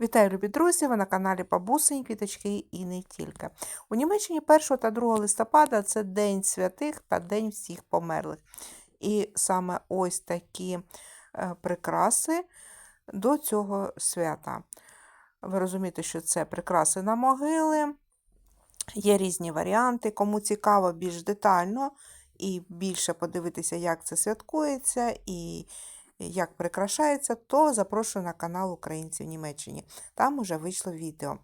Вітаю, любі друзі! Ви на каналі Бабусині, Квіточки і не тільки. У Німеччині 1 та 2 листопада це День святих та День всіх померлих. І саме ось такі е, прикраси до цього свята. Ви розумієте, що це прикраси на могили, є різні варіанти. Кому цікаво більш детально і більше подивитися, як це святкується і як прикрашається, то запрошую на канал Українці в Німеччині. Там уже вийшло відео.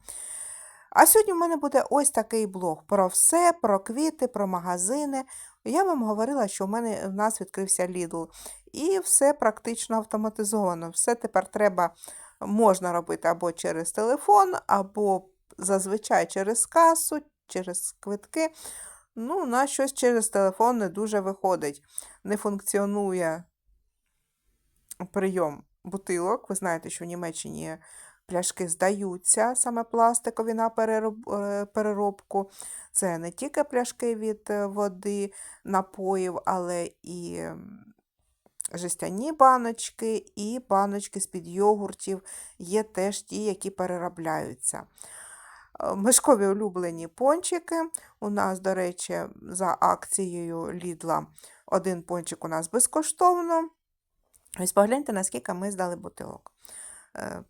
А сьогодні в мене буде ось такий блог про все, про квіти, про магазини. Я вам говорила, що в мене в нас відкрився Lidl. І все практично автоматизовано. Все тепер треба, можна робити або через телефон, або зазвичай через касу, через квитки. Ну, на щось через телефон не дуже виходить. Не функціонує прийом бутилок. Ви знаєте, що в Німеччині пляшки здаються, саме пластикові на е, переробку. Це не тільки пляшки від е, води, напоїв, але і жестяні баночки, і баночки з-під йогуртів. Є теж ті, які переробляються. Е, Мишкові улюблені пончики. У нас, до речі, за акцією Лідла один пончик у нас безкоштовно. Ось погляньте, наскільки ми здали бутилок. Е,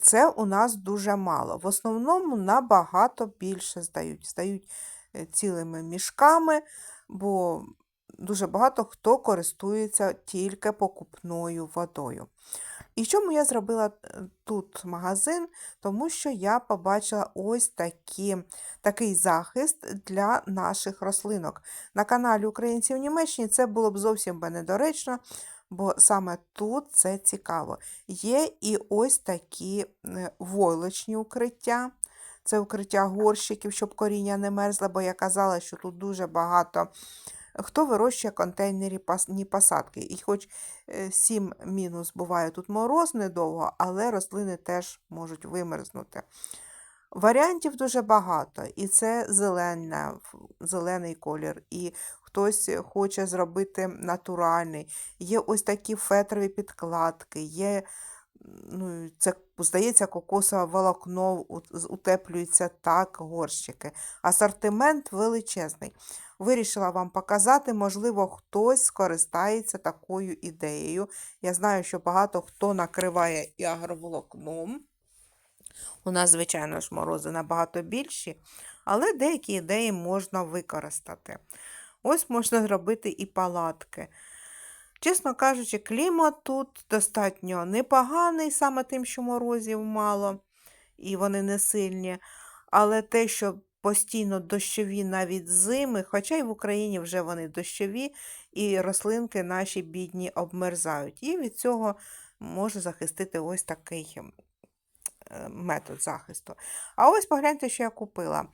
Це у нас дуже мало. В основному набагато більше здають. Здають е, цілими мішками, бо дуже багато хто користується тільки покупною водою. І чому я зробила е, тут магазин? Тому що я побачила ось такі, такий захист для наших рослинок. На каналі Українці в Німеччині це було б зовсім би недоречно, бо саме тут це цікаво. Є і ось такі е, войлочні укриття. Це укриття горщиків, щоб коріння не мерзло, бо я казала, що тут дуже багато хто вирощує контейнері посадки. І хоч 7 мінус буває тут мороз недовго, але рослини теж можуть вимерзнути. Варіантів дуже багато, і це зелена, зелений колір, і хтось хоче зробити натуральний. Є ось такі фетрові підкладки, є, ну, це, здається, кокосове волокно утеплюється так, горщики. Асортимент величезний. Вирішила вам показати, можливо, хтось скористається такою ідеєю. Я знаю, що багато хто накриває і агроволокном. У нас, звичайно ж, морози набагато більші, але деякі ідеї можна використати. Ось можна зробити і палатки. Чесно кажучи, клімат тут достатньо непоганий, саме тим, що морозів мало, і вони не сильні. Але те, що постійно дощові навіть зими, хоча й в Україні вже вони дощові, і рослинки наші бідні обмерзають. І від цього може захистити ось такий метод захисту. А ось погляньте, що я купила.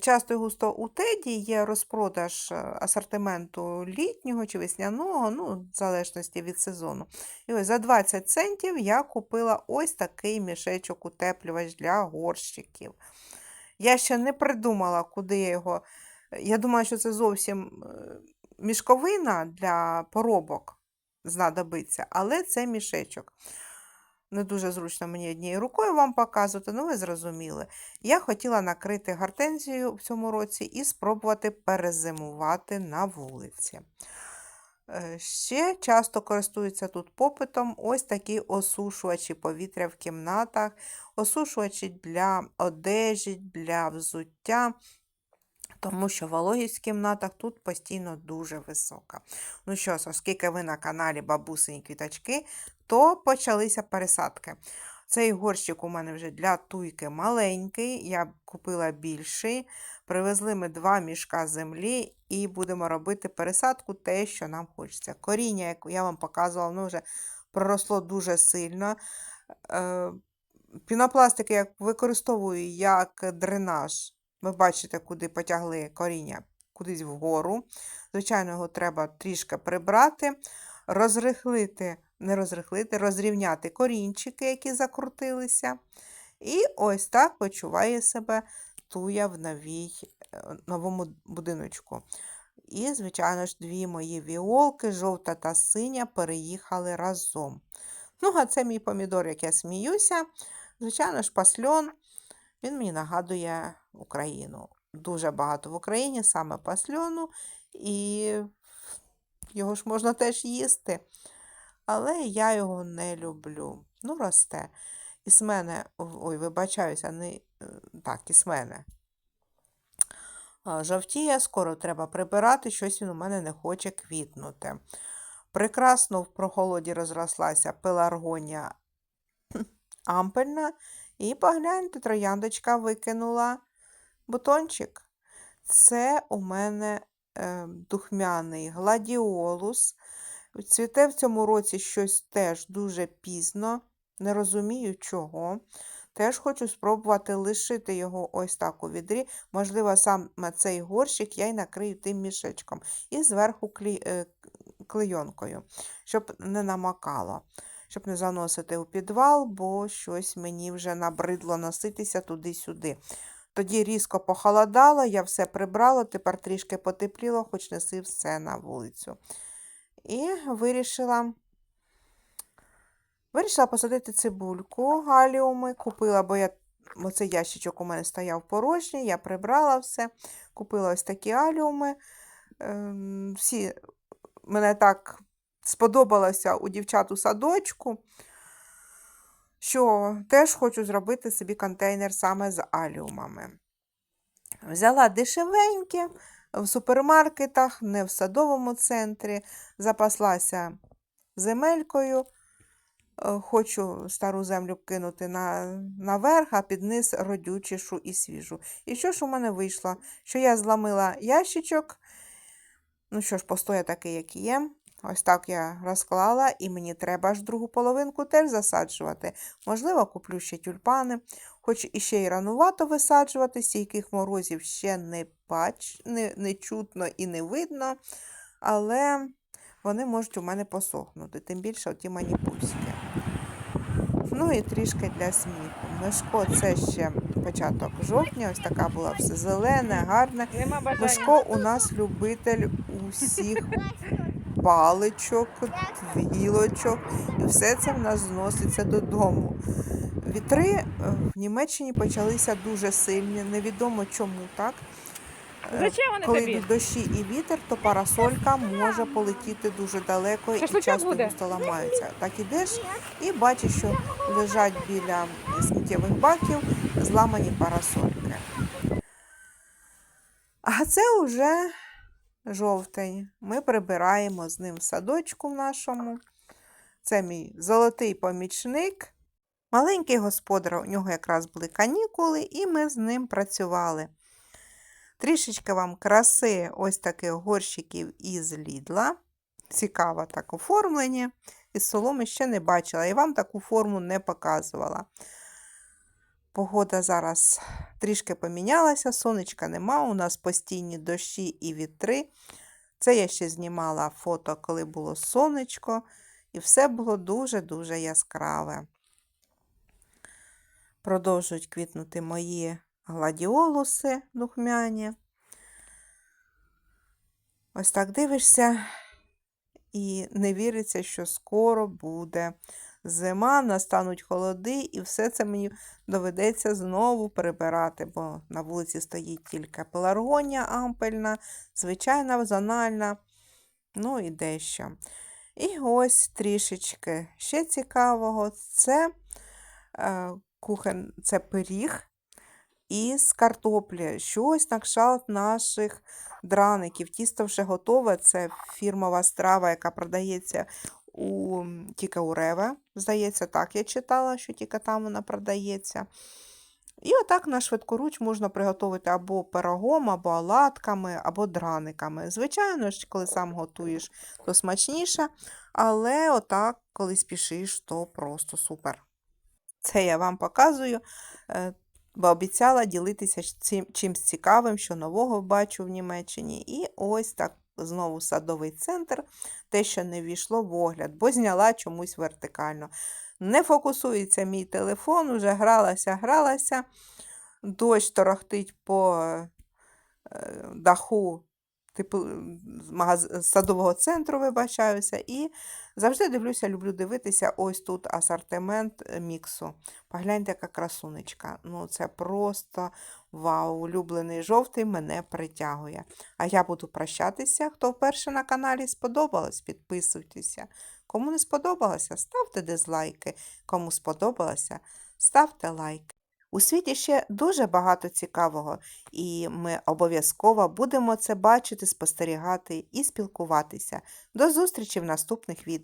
Часто і густо у Теді є розпродаж е, асортименту літнього чи весняного, ну, в залежності від сезону. І ось за 20 центів я купила ось такий мішечок утеплювач для горщиків. Я ще не придумала, куди я його. Я думала, що це зовсім е, мішковина для поробок знадобиться, але це мішечок. Не дуже зручно мені однією рукою вам показувати, ну ви зрозуміли. Я хотіла накрити гортензію в цьому році і спробувати перезимувати на вулиці. Е, Ще часто користуються тут попитом ось такі осушувачі повітря в кімнатах, осушувачі для одежі, для взуття, тому що вологість в кімнатах тут постійно дуже висока. Ну що ж, оскільки ви на каналі Бабусині Квіточки, то почалися пересадки. Цей горщик у мене вже для туйки маленький, я купила більший. Привезли ми два мішка землі і будемо робити пересадку те, що нам хочеться. Коріння, як я вам показувала, воно вже проросло дуже сильно. Е, Пінопластики я використовую як дренаж. Ви бачите, куди потягли коріння кудись вгору. Звичайно, його треба трішки прибрати, розрихлити, не розрихлити, розрівняти корінчики, які закрутилися. І ось так почуває себе туя в новій, е, новому будиночку. І, звичайно ж, дві мої віолки, жовта та синя, переїхали разом. Ну, а це мій помідор, як я сміюся. Звичайно ж, пасльон, він мені нагадує Україну. Дуже багато в Україні саме пасльону, і його ж можна теж їсти. Але я його не люблю. Ну, росте. Із мене, ой, вибачаюся, не е, так, із мене. А, Жовтіє, скоро треба прибирати, щось він у мене не хоче квітнути. Прекрасно в прохолоді розрослася пеларгонія ампельна, і погляньте, трояндочка викинула бутончик. Це у мене е, духмяний гладіолус. Цвіте в цьому році щось теж дуже пізно, не розумію чого. Теж хочу спробувати лишити його ось так у відрі. Можливо, саме цей горщик я й накрию тим мішечком. І зверху клі... е, клейонкою, щоб не намакало, щоб не заносити у підвал, бо щось мені вже набридло носитися туди-сюди. Тоді різко похолодало, я все прибрала, тепер трішки потепліло, хоч неси все на вулицю. І вирішила. Вирішила посадити цибульку галіуми. Купила, бо я оцей ящичок у мене стояв порожній, я прибрала все. Купила ось такі аліуми. Ем, Всі мене так сподобалося у дівчат у садочку, що теж хочу зробити собі контейнер саме з аліумами. Взяла дешевеньке в супермаркетах, не в садовому центрі, запаслася земелькою. Е, Хочу стару землю кинути на, наверх, а під низ родючішу і свіжу. І що ж у мене вийшло? Що я зламила ящичок. Ну що ж, постоя такий, як є. Ось так я розклала, і мені треба ж другу половинку теж засаджувати. Можливо, куплю ще тюльпани, хоч і й ранувато висаджувати, стійких морозів ще не, бач, не, не чутно і не видно, але вони можуть у мене посохнути, тим більше оті маніпульські. Ну і трішки для сміху. Мишко це ще початок жовтня, ось така була все зелене, гарне. Мишко у нас любитель усіх паличок, гілочок, і все це в нас зноситься додому. Вітри е, в Німеччині почалися дуже сильні, невідомо чому так. Е, Зачем вони Коли тобі? йдуть дощі і вітер, то парасолька може полетіти дуже далеко і Шашличок часто буде? густо ламаються. Так ідеш і бачиш, що лежать біля сміттєвих баків зламані парасольки. А це вже жовтень. Ми прибираємо з ним в садочку нашому. Це мій золотий помічник. Маленький господар, у нього якраз були канікули, і ми з ним працювали. Трішечки вам краси ось таких горщиків із Лідла. Цікаво так оформлені. Із соломи ще не бачила і вам таку форму не показувала. Погода зараз трішки помінялася, сонечка нема, у нас постійні дощі і вітри. Це я ще знімала фото, коли було сонечко, і все було дуже-дуже яскраве. Продовжують квітнути мої гладіолуси духмяні. Ось так дивишся, і не віриться, що скоро буде зима, настануть холоди, і все це мені доведеться знову прибирати, бо на вулиці стоїть тільки пеларгонія ампельна, звичайна зональна, ну і дещо. І ось трішечки ще цікавого це е, кухен, це пиріг із картоплі. Щось на кшталт наших драників. Тісто вже готове. Це фірмова страва, яка продається у тільки у Реве. Здається, так я читала, що тільки там вона продається. І отак на швидкоруч можна приготувати або пирогом, або оладками, або драниками. Звичайно ж, коли сам готуєш, то смачніше, але отак, коли спішиш, то просто супер. Це я вам показую, е, бо обіцяла ділитися ж чимсь цікавим, що нового бачу в Німеччині. І ось так знову садовий центр, те, що не ввійшло в огляд, бо зняла чомусь вертикально. Не фокусується мій телефон, уже гралася, гралася. Дощ торохтить по е, даху типу садового центру, вибачаюся, і завжди дивлюся, люблю дивитися. Ось тут асортимент е, міксу. Погляньте, яка красунечка. Ну, це просто вау, улюблений жовтий мене притягує. А я буду прощатися. Хто вперше на каналі сподобалось, підписуйтеся. Кому не сподобалося, ставте дизлайки. Кому сподобалося, ставте лайк. У світі ще дуже багато цікавого, і ми обов'язково будемо це бачити, спостерігати і спілкуватися. До зустрічі в наступних відео.